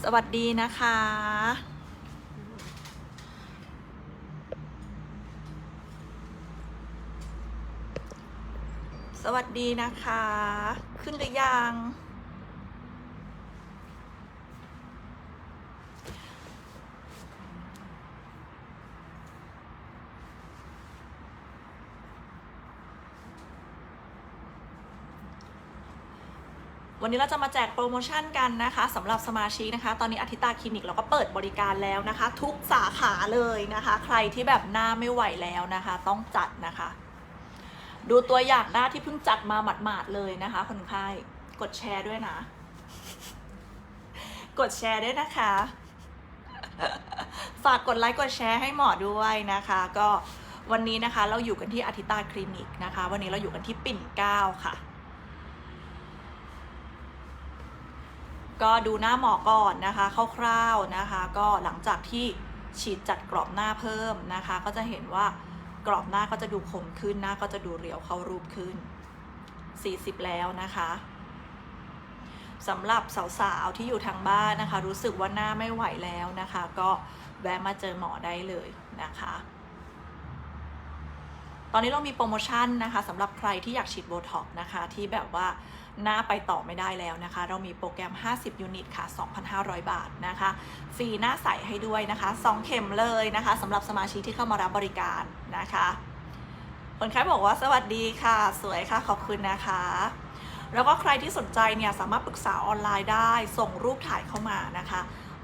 สวัสดีนะคะ สวัสดีนะคะ ขึ้นหรือยัง วันนี้เราจะมาแจกโปรโมชั่นกันนะคะสำหรับสมาชิกนะคะ ตอนนี้อาทิตาคลินิกเราก็เปิดบริการแล้วนะคะ ทุกสาขาเลยนะคะ ใครที่แบบหน้าไม่ไหวแล้วนะคะ ต้องจัดนะคะ ดูตัวอย่างหน้าที่เพิ่งจัดมาหมาดๆเลยนะคะคนไข้กดแชร์ด้วยนะ กดแชร์ด้วยนะคะ ฝากกดไลค์กดแชร์ให้หมอด้วยนะคะ ก็วันนี้นะคะเราอยู่กันที่อาทิตาคลินิกนะคะ วันนี้เราอยู่กันที่ปิ่นเกล้าค่ะ ก็ดูหน้าหมอก่อนนะคะคร่าวๆนะคะ ก็หลังจากที่ฉีดจัดกรอบหน้าเพิ่มนะคะ ก็จะเห็นว่ากรอบหน้าก็จะดูคมขึ้นหน้าก็จะดูเรียวเข้ารูปขึ้น 40 แล้วนะคะสำหรับสาวๆที่อยู่ทางบ้านนะคะ รู้สึกว่าหน้าไม่ไหวแล้วนะคะ ก็แวะมาเจอหมอได้เลยนะคะ ตอนนี้เรามีโปรโมชั่นนะคะสำหรับใครที่อยากฉีดโบท็อกนะคะที่แบบว่า หน้าไปต่อไม่ได้แล้วนะคะ เรามีโปรแกรม 50 ยูนิตค่ะ 2,500 บาทนะคะ ฟรีหน้าใสให้ด้วยนะคะ 2 เข็มเลยนะคะสำหรับสมาชิกที่เข้ามารับบริการนะคะคนไข้บอกว่าสวัสดีค่ะ สวยค่ะ ขอบคุณนะคะ แล้วก็ใครที่สนใจเนี่ยสามารถปรึกษาออนไลน์ได้ ส่งรูปถ่ายเข้ามานะคะ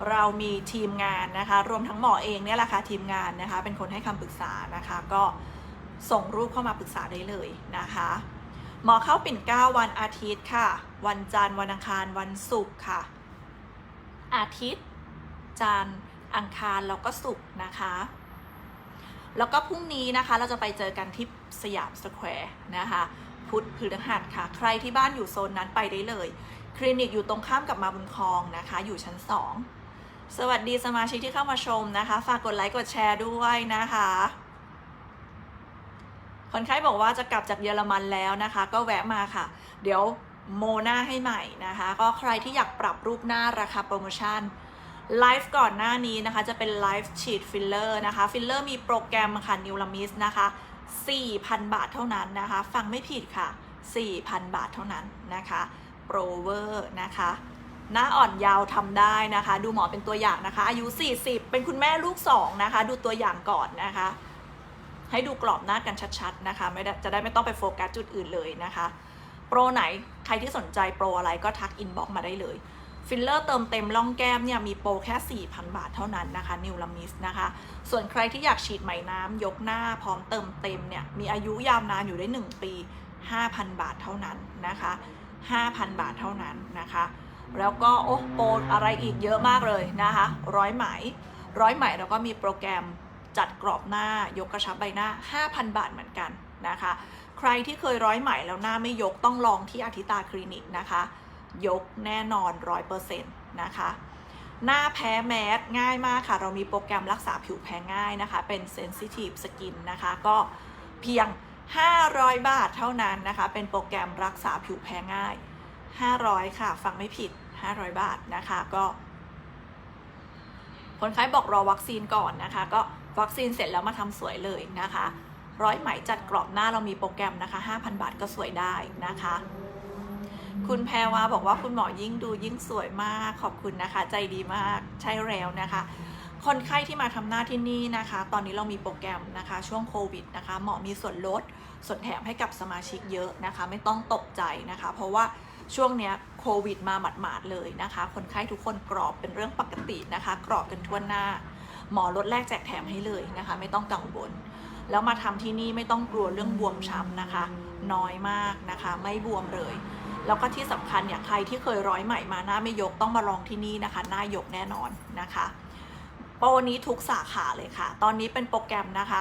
เรามีทีมงานนะคะ รวมทั้งหมอเองเนี่ยแหละค่ะทีมงานนะคะ เป็นคนให้คำปรึกษานะคะ ก็ส่งรูปเข้ามาปรึกษาได้เลยนะคะ หมอเข้าปิ่นเกล้าวันอาทิตย์ค่ะ วันจันทร์วันอังคารวันศุกร์ค่ะ อาทิตย์ จันทร์อังคารแล้วก็ศุกร์นะคะ แล้วก็พรุ่งนี้นะคะเราจะไปเจอกันที่สยามสแควร์นะคะพุธพฤหัสค่ะ ใครที่บ้านอยู่โซนนั้นไปได้เลย คลินิกอยู่ตรงข้ามกับมาบุญคลองนะคะ อยู่ชั้น 2 สวัสดีสมาชิกที่เข้ามาชมนะคะ ฝากกดไลค์กดแชร์ด้วยนะคะ คนไข้บอกว่าจะกลับจากเยอรมันแล้วนะคะ ก็แวะมาค่ะ เดี๋ยวโมหน้าให้ใหม่นะคะ ก็ใครที่อยากปรับรูปหน้าราคาโปรโมชั่นไลฟ์ก่อนหน้านี้นะคะ จะเป็นไลฟ์ฉีดฟิลเลอร์นะคะ ฟิลเลอร์มีโปรแกรมค่ะนิวลามิสนะคะ 4,000 บาทเท่านั้นนะคะ ฟังไม่ผิดค่ะ 4,000 บาทเท่านั้นนะคะโปรเวอร์นะคะ หน้าอ่อนยาวทำได้นะคะ ดูหมอเป็นตัวอย่างนะคะ อายุ 40 เป็นคุณแม่ลูก 2 นะคะ ดูตัวอย่างก่อนนะคะ ให้ดูกรอบหน้ากันชัดๆนะคะไม่ได้จะได้ไม่ต้องไปโฟกัสจุดอื่นเลยนะคะ โปรไหนใครที่สนใจโปรอะไรก็ทักอินบ็อกมาได้เลย ฟิลเลอร์เติมเต็มร่องแก้มเนี่ยมีโปรแค่ 4,000 บาทเท่านั้นนะคะนิวลามิสนะคะ ส่วนใครที่อยากฉีดไหมน้ำยกหน้าพร้อมเติมเต็มเนี่ยมีอายุยาวนานอยู่ได้ 1 ปี 5,000 บาทเท่านั้นนะคะ 5,000 บาทเท่านั้นนะคะแล้วก็โอ้โปรอะไรอีกเยอะมากเลยนะคะ ร้อยไหม ร้อยไหมแล้วก็มีโปรแกรม จัดกรอบหน้ายกกระชับใบหน้า 5,000 บาทเหมือนกันนะคะ ใครที่เคยร้อยไหมแล้วหน้าไม่ยกต้องลองที่อาทิตาคลินิกนะคะ ยกแน่นอน 100%นะคะ หน้าแพ้แมสง่ายมากค่ะ เรามีโปรแกรมรักษาผิวแพ้ง่ายนะคะ เป็น Sensitive Skin นะคะ ก็เพียง 500 บาทเท่านั้นนะคะ เป็นโปรแกรมรักษาผิวแพ้ง่าย 500 ค่ะ ฟังไม่ผิด 500 บาทนะคะก็คนไข้บอกรอวัคซีนก่อนนะคะ ก็วัคซีนเสร็จแล้วมาทำสวยเลยนะคะ ร้อยไหมจัดกรอบหน้าเรามีโปรแกรมนะคะ 5,000 บาทก็สวยได้นะคะ คุณแพรวาบอกว่าคุณหมอยิ่งดูยิ่งสวยมากขอบคุณนะคะ ใจดีมากใช่แล้วนะคะคนไข้ที่มาทำหน้าที่นี่นะคะ ตอนนี้เรามีโปรแกรมนะคะ ช่วงโควิดนะคะ หมอมีส่วนลด ส่วนแถมให้กับสมาชิกเยอะนะคะ ไม่ต้องตกใจนะคะ เพราะว่าช่วงเนี้ยโควิดมาหมาดๆเลยนะคะ คนไข้ทุกคนกรอบเป็นเรื่องปกตินะคะ กรอบกันทั่วหน้า หมอลดแรกแจกแถมให้เลยนะคะ ไม่ต้องกังวล แล้วมาทำที่นี่ไม่ต้องกลัวเรื่องบวมช้ำนะคะ น้อยมากนะคะ ไม่บวมเลย แล้วก็ที่สำคัญเนี่ยใครที่เคยร้อยใหม่มาหน้าไม่ยกต้องมาลองที่นี่นะคะ หน้ายกแน่นอนนะคะโปรนี้ทุกสาขาเลยค่ะ ตอนนี้เป็นโปรแกรมนะคะ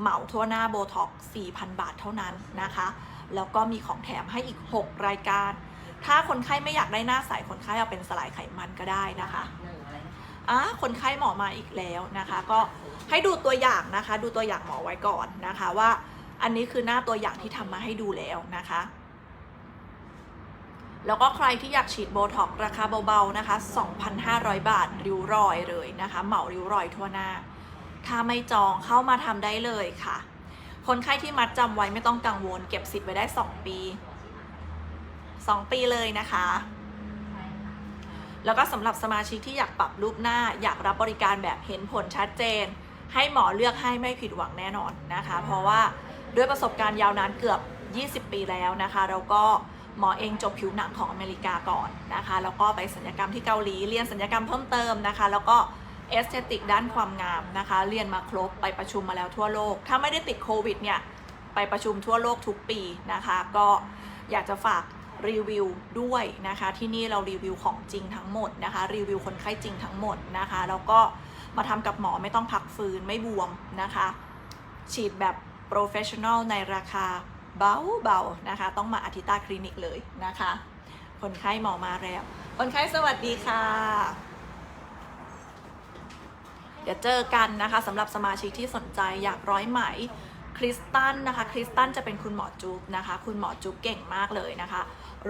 เหมาทั่วหน้าโบท็อก4,000 บาทเท่านั้นนะคะ แล้วก็มีของแถมให้อีก 6 รายการ ถ้าคนไข้ไม่อยากได้หน้าใสคนไข้เอาเป็นสลายไขมันก็ได้นะคะ อะคนไข้หมอมาอีกแล้วนะคะ ก็ให้ดูตัวอย่างนะคะ ดูตัวอย่างหมอไว้ก่อนนะคะว่า อันนี้คือหน้าตัวอย่างที่ทำมาให้ดูแล้วนะคะ แล้วก็ใครที่อยากฉีดโบท็อกราคาเบาๆนะคะ 2,500 บาทริ้วรอยเลยนะคะ เหมาริ้วรอยทั่วหน้า ถ้าไม่จองเข้ามาทำได้เลยค่ะ คนไข้ที่มัดจำไว้ไม่ต้องกังวล เก็บสิทธิ์ไว้ได้ 2 ปี 2 ปีเลยนะคะ แล้วก็สำหรับสมาชิกที่อยากปรับรูปหน้าอยากรับบริการแบบเห็นผลชัดเจน ให้หมอเลือกให้ไม่ผิดหวังแน่นอนนะคะ เพราะว่าด้วยประสบการณ์ยาวนานเกือบ 20 ปีแล้วนะคะแล้วก็หมอเองจบผิวหนังของอเมริกาก่อนนะคะ แล้วก็ไปสัญญกรรมที่เกาหลีเรียนสัญญกรรมเพิ่มเติมนะคะ แล้วก็เอสเตติกด้านความงามนะคะ เรียนมาครบไปประชุมมาแล้วทั่วโลก ถ้าไม่ได้ติดโควิดเนี่ยไปประชุมทั่วโลกทุกปีนะคะ ก็อยากจะฝาก รีวิวด้วยนะคะ ที่นี่เรารีวิวของจริงทั้งหมดนะคะ รีวิวคนไข้จริงทั้งหมดนะคะแล้วก็มาทำกับหมอไม่ต้องพักฟื้นไม่บวมนะคะ ฉีดแบบโปรเฟชชั่นอลในราคาเบาๆนะคะ ต้องมาอาทิตาคลินิกเลยนะคะ คนไข้หมอมาแล้ว คนไข้สวัสดีค่ะ เดี๋ยวเจอกันนะคะสำหรับสมาชิกที่สนใจอยากร้อยไหมคริสตันนะคะ คริสตันจะเป็นคุณหมอจุ๊บนะคะ คุณหมอจุ๊บเก่งมากเลยนะคะ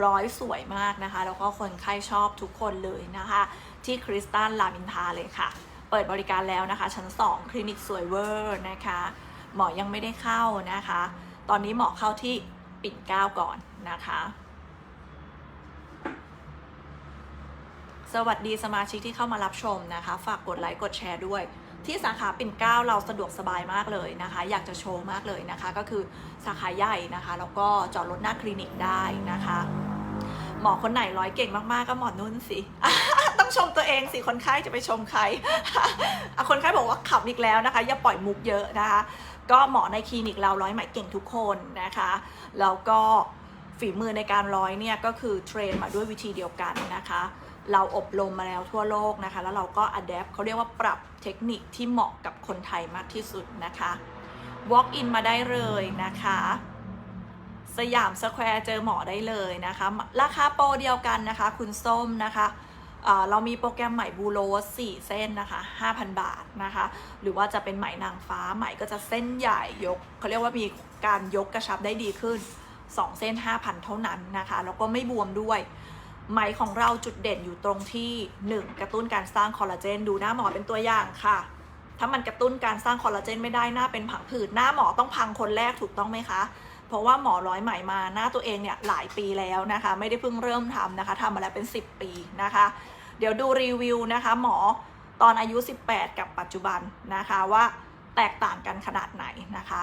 ร้อยสวยมากนะคะ แล้วก็คนไข้ชอบทุกคนเลยนะคะ ที่คริสตันรามินทาเลยค่ะ เปิดบริการแล้วนะคะ ชั้น 2 คลินิกสวยเวอร์นะคะ หมอยังไม่ได้เข้านะคะ ตอนนี้หมอเข้าที่ปิ่นเก้าก่อนนะคะ สวัสดีสมาชิกที่เข้ามารับชมนะคะ ฝากกดไลค์กดแชร์ด้วย ที่สาขาปิ่นเกล้าเราสะดวกสบายมากเลยนะคะ อยากจะโชว์มากเลยนะคะ ก็คือสาขาใหญ่นะคะแล้วก็จอดรถหน้าคลินิกได้นะคะ หมอคนไหนร้อยเก่งมากๆก็หมอนุ่นสิต้องชมตัวเองสิคนไข้จะไปชมใครคนไข้บอกว่าขับอีกแล้วนะคะ อย่าปล่อยมุกเยอะนะคะ ก็หมอในคลินิกเราร้อยไหมเก่งทุกคนนะคะแล้วก็ฝีมือในการร้อยเนี่ยก็คือเทรนมาด้วยวิธีเดียวกันนะคะ เราอบรมมาแล้วทั่วโลกนะคะ แล้วเราก็อัดแอปเขาเรียกว่าปรับเทคนิคที่เหมาะกับคนไทยมากที่สุดนะคะ walk in มาได้เลยนะคะ สยามสแควร์เจอหมอได้เลยนะคะ ราคาโปรเดียวกันนะคะ คุณส้มนะคะเรามีโปรแกรมใหม่บูโร4เส้นนะคะ 5,000 บาทนะคะ หรือว่าจะเป็นไหมนางฟ้าไหมก็จะเส้นใหญ่ยกเขาเรียกว่ามีการยกกระชับได้ดีขึ้น 2 เส้น 5,000 เท่านั้นนะคะ แล้วก็ไม่บวมด้วย ไหมของเราจุดเด่นอยู่ตรงที่ 1 กระตุ้นการสร้างคอลลาเจน ดูหน้าหมอเป็นตัวอย่างค่ะ ถ้ามันกระตุ้นการสร้างคอลลาเจนไม่ได้หน้าเป็นผังผืดหน้าหมอต้องพังคนแรกถูกต้องไหมคะ เพราะว่าหมอร้อยไหมมาหน้าตัวเองเนี่ยหลายปีแล้วนะคะ ไม่ได้เพิ่งเริ่มทำนะคะทำมาแล้วเป็น 10 ปีนะคะ เดี๋ยวดูรีวิวนะคะ หมอตอนอายุ 18 กับปัจจุบันนะคะว่าแตกต่างกันขนาดไหนนะคะ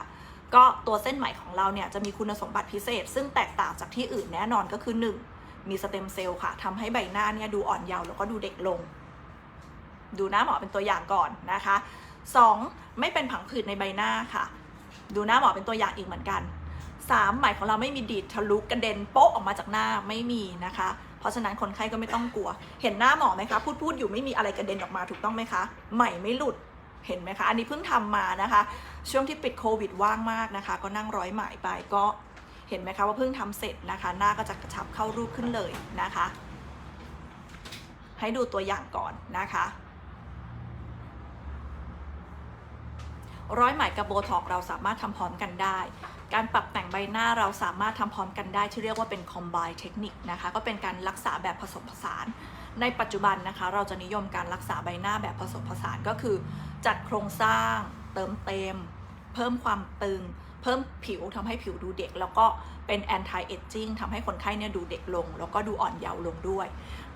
ก็ตัวเส้นไหมของเราเนี่ยจะมีคุณสมบัติพิเศษ ซึ่งแตกต่างจากที่อื่นแน่นอนก็คือ 1 มีสเต็มเซลล์ค่ะทำให้ใบหน้าเนี่ยดูอ่อนเยาว์แล้วก็ดูเด็กลง ดูหน้าหมอเป็นตัวอย่างก่อนนะคะ 2. ไม่เป็นผังผืดในใบหน้าค่ะ ดูหน้าหมอเป็นตัวอย่างอีกเหมือนกัน 3. ไหมของเราไม่มีดีดทะลุกระเด็นโป๊ะออกมาจากหน้าไม่มีนะคะ เพราะฉะนั้นคนไข้ก็ไม่ต้องกลัว เห็นหน้าหมอไหมคะพูดพูดอยู่ไม่มีอะไรกระเด็นออกมาถูกต้องไหมคะไหมไม่หลุดเห็นไหมคะ อันนี้เพิ่งทำมานะคะ ช่วงที่ปิดโควิดว่างมากนะคะ ก็นั่งร้อยไหมไปก็ เห็นไหมคะว่าเพิ่งทำเสร็จนะคะ หน้าก็จะกระชับเข้ารูปขึ้นเลยนะคะ ให้ดูตัวอย่างก่อนนะคะร้อยไหมกับโบท็อกเราสามารถทำพร้อมกันได้ การปรับแต่งใบหน้าเราสามารถทำพร้อมกันได้ที่เรียกว่าเป็น combine เทคนิคนะคะ ก็เป็นการรักษาแบบผสมผสาน ในปัจจุบันนะคะ เราจะนิยมการรักษาใบหน้าแบบผสมผสานก็คือ จัดโครงสร้าง เติมเต็ม เพิ่มความตึง เพิ่มผิวทำให้ผิวดูเด็ก แล้วก็เป็น anti aging ทำให้คนไข้เนี่ยดูเด็กลง แล้วก็ดูอ่อนเยาว์ลงด้วย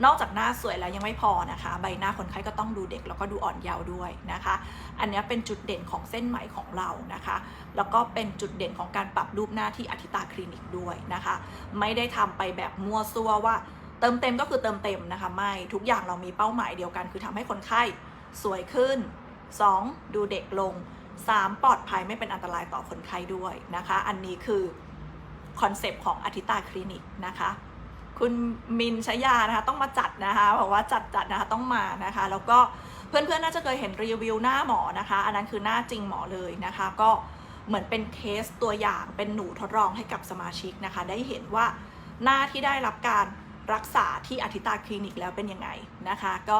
นอกจากหน้าสวยแล้วยังไม่พอนะคะ ใบหน้าคนไข้ก็ต้องดูเด็กแล้วก็ดูอ่อนเยาว์ด้วยนะคะ อันนี้เป็นจุดเด่นของเส้นไหมของเรานะคะ แล้วก็เป็นจุดเด่นของการปรับรูปหน้าที่อธิตาคลินิกด้วยนะคะ ไม่ได้ทำไปแบบมั่วซั่วว่าเติมเต็มก็คือเติมเต็มนะคะไม่ทุกอย่างเรามีเป้าหมายเดียวกัน คือทำให้คนไข้สวยขึ้น 2. ดูเด็กลง 3. ปลอดภัยไม่เป็นอันตรายต่อคนไข้ด้วยนะคะ อันนี้คือคอนเซปต์ของอธิตาคลินิกนะคะ คุณมินชยานะคะต้องมาจัดนะคะบอกว่าจัดจัดนะคะต้องมานะคะ แล้วก็เพื่อนๆน่าจะเคยเห็นรีวิวหน้าหมอนะคะ อันนั้นคือหน้าจริงหมอเลยนะคะ ก็เหมือนเป็นเคสตัวอย่างเป็นหนูทดลองให้กับสมาชิกนะคะ ได้เห็นว่าหน้าที่ได้รับการรักษาที่อธิตาคลินิกแล้วเป็นยังไงนะคะ ก็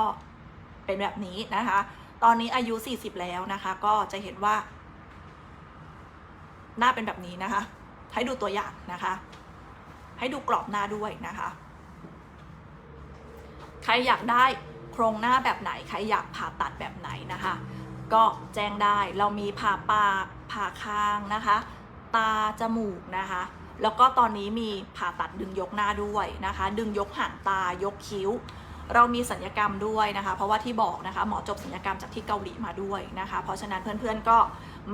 เป็นแบบนี้นะคะ ตอนนี้อายุ 40 แล้วนะคะ ก็จะเห็นว่า หน้าเป็นแบบนี้นะคะ ให้ดูตัวอย่างนะคะ ให้ดูกรอบหน้าด้วยนะคะ ใครอยากได้โครงหน้าแบบไหน ใครอยากผ่าตัดแบบไหนนะคะ ก็แจ้งได้เรามีผ่าปากผ่าคางนะคะ ตาจมูกนะคะแล้วก็ตอนนี้มีผ่าตัดดึงยกหน้าด้วยนะคะ ดึงยกหางตายกคิ้ว เรามีสัญญกรรมด้วยนะคะ เพราะว่าที่บอกนะคะหมอจบสัญญกรรมจากที่เกาหลีมาด้วยนะคะ เพราะฉะนั้นเพื่อนๆก็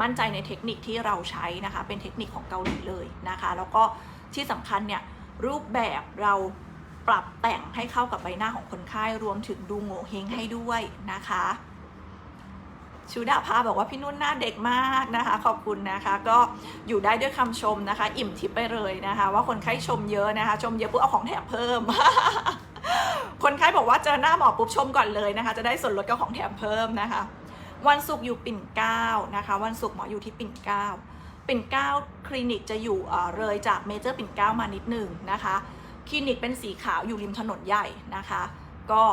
มั่นใจในเทคนิคที่เราใช้นะคะ เป็นเทคนิคของเกาหลีเลยนะคะ แล้วก็ที่สำคัญเนี่ยรูปแบบเราปรับแต่งให้เข้ากับใบหน้าของคนไข้รวมถึงดูโง่เฮงให้ด้วยนะคะชูดาภาบอกว่าพี่นุ่นหน้าเด็กมากนะคะ ขอบคุณนะคะ ก็อยู่ได้ด้วยคำชมนะคะ อิ่มทิพย์ไปเลยนะคะ ว่าคนไข้ชมเยอะนะคะ ชมเยอะปุ๊บเอาของแถมเพิ่ม คนไข้บอกว่าเจอหน้าหมอปุ๊บชมก่อนเลยนะคะ จะได้ส่วนลดกับของแถมเพิ่มนะคะ วันศุกร์อยู่ปิ่นเก้านะคะ วันศุกร์หมออยู่ที่ปิ่นเก้าปิ่นเก้าคลินิกจะอยู่เออเลยจากเมเจอร์ปิ่นเก้ามานิดหนึ่งนะคะ คลินิกเป็นสีขาวอยู่ริมถนนใหญ่นะคะ ก็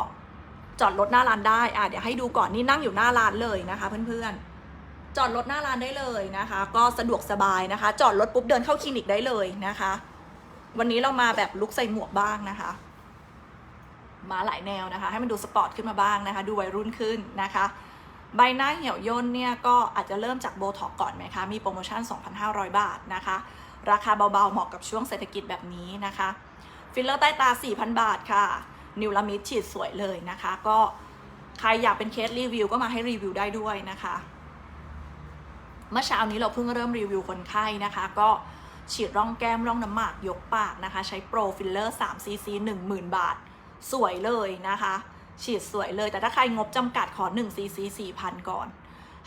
จอดรถหน้าร้านได้อะเดี๋ยวให้ดูก่อนนี่นั่งอยู่หน้าร้านเลยนะคะ เพื่อนๆ จอดรถหน้าร้านได้เลยนะคะ ก็สะดวกสบายนะคะ จอดรถปุ๊บเดินเข้าคลินิกได้เลยนะคะ วันนี้เรามาแบบลุกใส่หมวกบ้างนะคะ มาหลายแนวนะคะ ให้มันดูสปอร์ตขึ้นมาบ้างนะคะ ดูวัยรุ่นขึ้นนะคะ ใบหน้าเหี่ยวย่นเนี่ยก็อาจจะเริ่มจากโบท็อกก่อนไหมคะ มีโปรโมชั่น 2,500 บาทนะคะ ราคาเบาๆ เหมาะกับช่วงเศรษฐกิจแบบนี้นะคะ ฟิลเลอร์ใต้ตา 4,000 บาทค่ะ นิวลามิดฉีดสวยเลยนะคะ ก็ใครอยากเป็นเคสรีวิวก็มาให้รีวิวได้ด้วยนะคะ เมื่อเช้านี้เราเพิ่งเริ่มรีวิวคนไข้นะคะ ก็ฉีดร่องแก้มร่องน้ำหมากยกปากนะคะ ใช้โปรฟิลเลอร์3 cc 10,000 บาท สวยเลยนะคะ ฉีดสวยเลยแต่ถ้าใครงบจำกัดขอ1 cc 4,000 ก่อน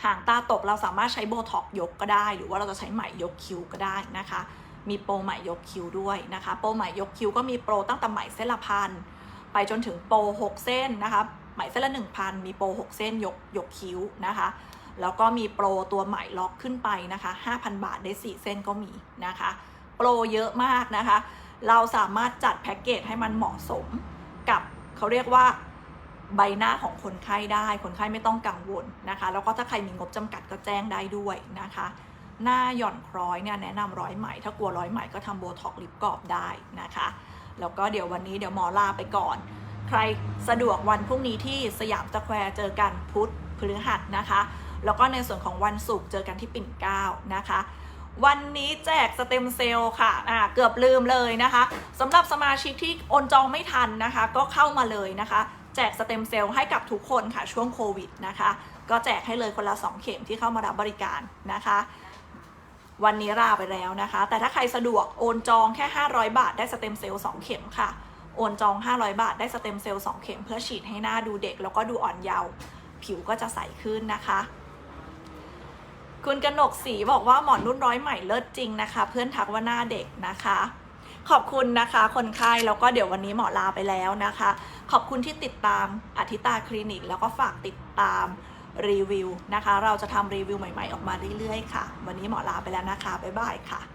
หางตาตกเราสามารถใช้โบท็อกยกก็ได้ หรือว่าเราจะใช้ไหมยกคิ้วก็ได้นะคะ มีโปรไหมยกคิ้วด้วยนะคะ โปรไหมยกคิ้วก็มีโปรตั้งแต่ไหมเส้นละพันไปจนถึงโปร6เส้นนะคะไหมเส้นละ1,000 มีโปร6เส้นยกยกคิ้วนะคะแล้วก็มีโปรตัวไหมล็อกขึ้นไปนะคะ 5,000 บาทได้ 4 เส้นก็มีนะคะ โปรเยอะมากนะคะ เราสามารถจัดแพ็กเกจให้มันเหมาะสม เขาเรียกว่าใบหน้าของคนไข้ได้ คนไข้ไม่ต้องกังวลนะคะ แล้วก็ถ้าใครมีงบจำกัดก็แจ้งได้ด้วยนะคะ หน้าหย่อนคล้อยเนี่ยแนะนำร้อยไหม ถ้ากลัวร้อยไหมก็ทำโบท็อกลิปกรอบได้นะคะ แล้วก็เดี๋ยววันนี้เดี๋ยวหมอลาไปก่อน ใครสะดวกวันพรุ่งนี้ที่สยามสแควร์เจอกันพุธพฤหัสนะคะ แล้วก็ในส่วนของวันศุกร์เจอกันที่ปิ่นเกล้านะคะ วันนี้แจกสเต็มเซลล์ค่ะอ่าเกือบลืมเลยนะคะสำหรับสมาชิกที่โอนจองไม่ทันนะคะ ก็เข้ามาเลยนะคะ แจกสเต็มเซลล์ให้กับทุกคนค่ะช่วงโควิดนะคะ ก็แจกให้เลยคนละ 2 เข็มที่เข้ามารับบริการนะคะ วันนี้ลาไปแล้วนะคะ แต่ถ้าใครสะดวกโอนจองแค่ 500 บาท ได้สเต็มเซลล์2เข็มค่ะโอนจอง 500 บาท ได้สเต็มเซลล์2เข็มเพื่อฉีดให้หน้าดูเด็ก แล้วก็ดูอ่อนเยาว์ผิวก็จะใสขึ้นนะคะ คุณกนกศรีบอกว่าหมอนนุ่นร้อยใหม่เลิศจริงนะคะ เพื่อนทักว่าหน้าเด็กนะคะ ขอบคุณนะคะ คนไข้แล้วก็เดี๋ยววันนี้หมอลาไปแล้วนะคะ ขอบคุณที่ติดตามอธิตาคลินิก แล้วก็ฝากติดตามรีวิวนะคะ เราจะทำรีวิวใหม่ๆออกมาเรื่อยๆค่ะ วันนี้หมอลาไปแล้วนะคะบ๊ายบายค่ะ